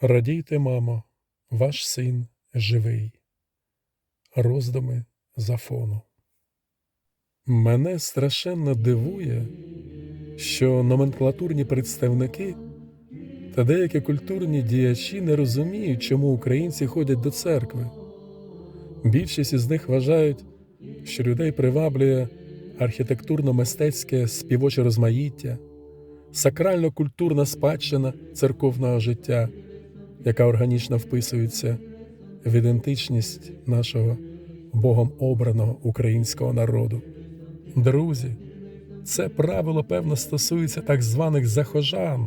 Радійте, мамо, ваш син живий. Роздуми з Афону. Мене страшенно дивує, що номенклатурні представники та деякі культурні діячі не розуміють, чому українці ходять до церкви. Більшість із них вважають, що людей приваблює архітектурно-мистецьке співоче розмаїття, сакрально-культурна спадщина церковного життя, яка органічно вписується в ідентичність нашого Богом обраного українського народу. Друзі, це правило певно стосується так званих захожан,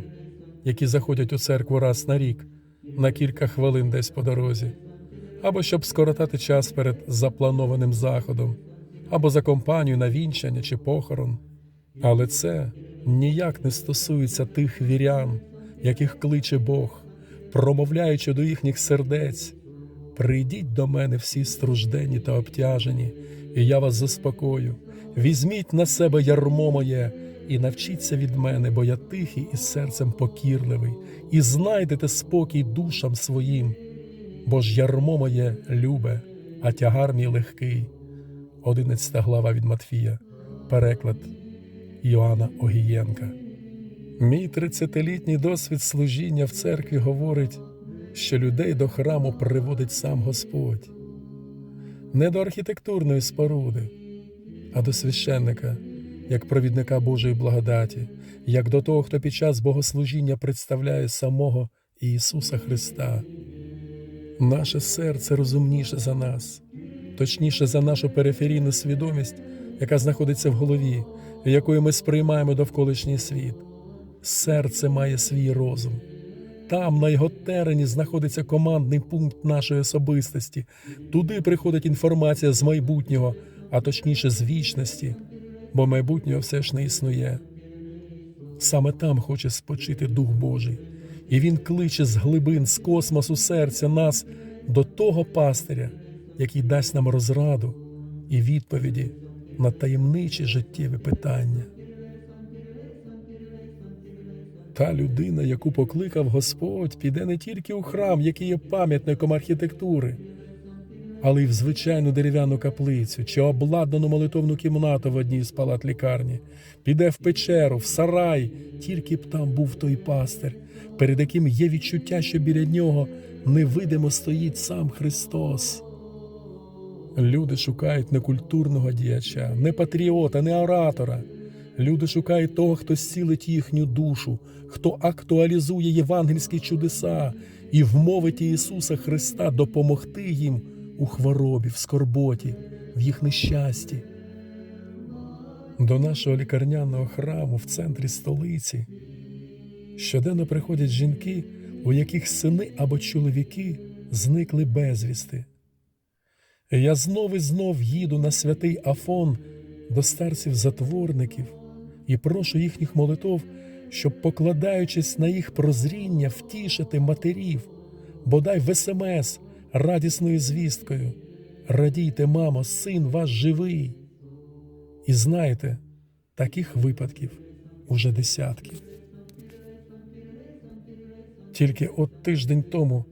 які заходять у церкву раз на рік на кілька хвилин десь по дорозі, або щоб скоротати час перед запланованим заходом, або за компанію на вінчання чи похорон. Але це ніяк не стосується тих вірян, яких кличе Бог, промовляючи до їхніх сердець. Прийдіть до мене всі струждені та обтяжені, і я вас заспокою. Візьміть на себе ярмо моє і навчіться від мене, бо я тихий і серцем покірливий, і знайдете спокій душам своїм, бо ж ярмо моє любе, а тягар мій легкий. Одинадцята глава від Матфія, переклад Іоанна Огієнка. Мій тридцятилітній досвід служіння в церкві говорить, що людей до храму приводить сам Господь, не до архітектурної споруди, а до священника, як провідника Божої благодаті, як до того, хто під час богослужіння представляє самого Ісуса Христа. Наше серце розумніше за нас, точніше за нашу периферійну свідомість, яка знаходиться в голові, якою ми сприймаємо довколишній світ. Серце має свій розум. Там, на його терені, знаходиться командний пункт нашої особистості. Туди приходить інформація з майбутнього, а точніше з вічності, бо майбутнього все ж не існує. Саме там хоче спочити Дух Божий, і Він кличе з глибин, з космосу серця нас до того пастиря, який дасть нам розраду і відповіді на таємничі життєві питання. Та людина, яку покликав Господь, піде не тільки у храм, який є пам'ятником архітектури, але й в звичайну дерев'яну каплицю чи обладнану молитовну кімнату в одній з палат лікарні, піде в печеру, в сарай, тільки б там був той пастир, перед яким є відчуття, що біля нього невидимо стоїть сам Христос. Люди шукають не культурного діяча, не патріота, не оратора. Люди шукають того, хто зцілить їхню душу, хто актуалізує євангельські чудеса і вмовить Ісуса Христа допомогти їм у хворобі, в скорботі, в їх нещасті. До нашого лікарняного храму в центрі столиці щоденно приходять жінки, у яких сини або чоловіки зникли безвісти. Я знов і знов їду на святий Афон до старців-затворників і прошу їхніх молитов, щоб, покладаючись на їх прозріння, втішити матерів, бодай в СМС радісною звісткою. Радійте, мамо, син ваш живий. І знаєте, таких випадків уже десятки. Тільки от тиждень тому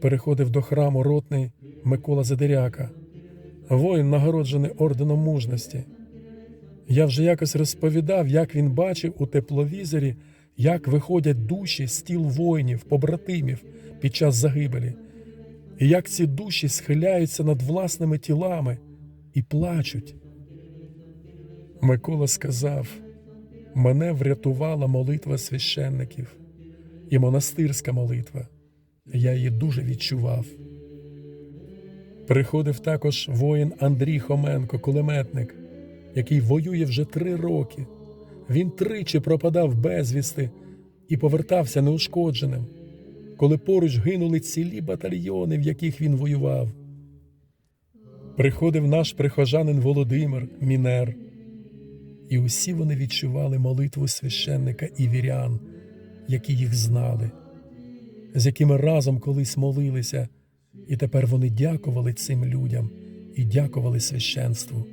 переходив до храму ротний Микола Задиряка, воїн, нагороджений орденом мужності. Я вже якось розповідав, як він бачив у тепловізорі, як виходять душі з тіл воїнів, побратимів під час загибелі, і як ці душі схиляються над власними тілами і плачуть. Микола сказав: мене врятувала молитва священників і монастирська молитва. Я її дуже відчував. Приходив також воїн Андрій Хоменко, кулеметник, який воює вже три роки. Він тричі пропадав безвісти і повертався неушкодженим, коли поруч гинули цілі батальйони, в яких він воював. Приходив наш прихожанин Володимир Мінер, і усі вони відчували молитву священника і вірян, які їх знали, з якими разом колись молилися. І тепер вони дякували цим людям і дякували священству.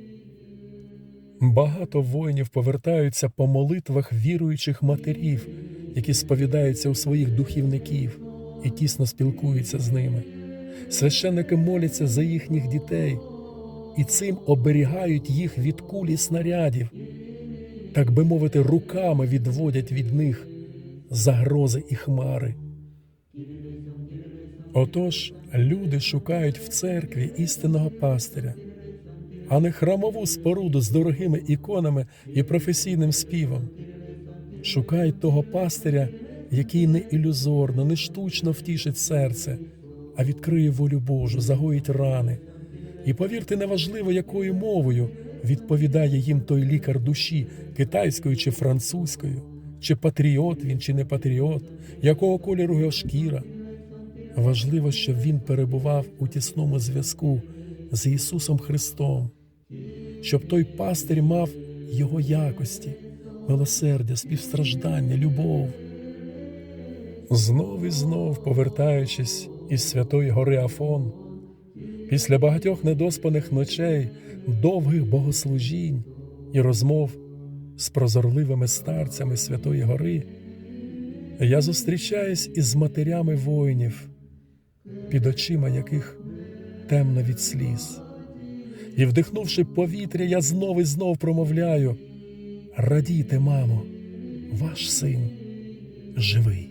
Багато воїнів повертаються по молитвах віруючих матерів, які сповідаються у своїх духівників, і тісно спілкуються з ними. Священники моляться за їхніх дітей і цим оберігають їх від кулі снарядів, так би мовити, руками відводять від них загрози і хмари. Отож, люди шукають в церкві істинного пастиря, а не храмову споруду з дорогими іконами і професійним співом. Шукають того пастиря, який не ілюзорно, не штучно втішить серце, а відкриє волю Божу, загоїть рани. І повірте, неважливо, якою мовою відповідає їм той лікар душі, китайською чи французькою, чи патріот він, чи не патріот, якого кольору його шкіра. Важливо, щоб він перебував у тісному зв'язку з Ісусом Христом, щоб той пастир мав Його якості, милосердя, співстраждання, любов. Знов і знов, повертаючись із Святої Гори Афон, після багатьох недоспаних ночей, довгих богослужінь і розмов з прозорливими старцями Святої Гори, я зустрічаюсь із матерями воїнів, під очима яких темно від сліз. І, вдихнувши повітря, я знов і знов промовляю: Радійте, мамо, ваш син живий.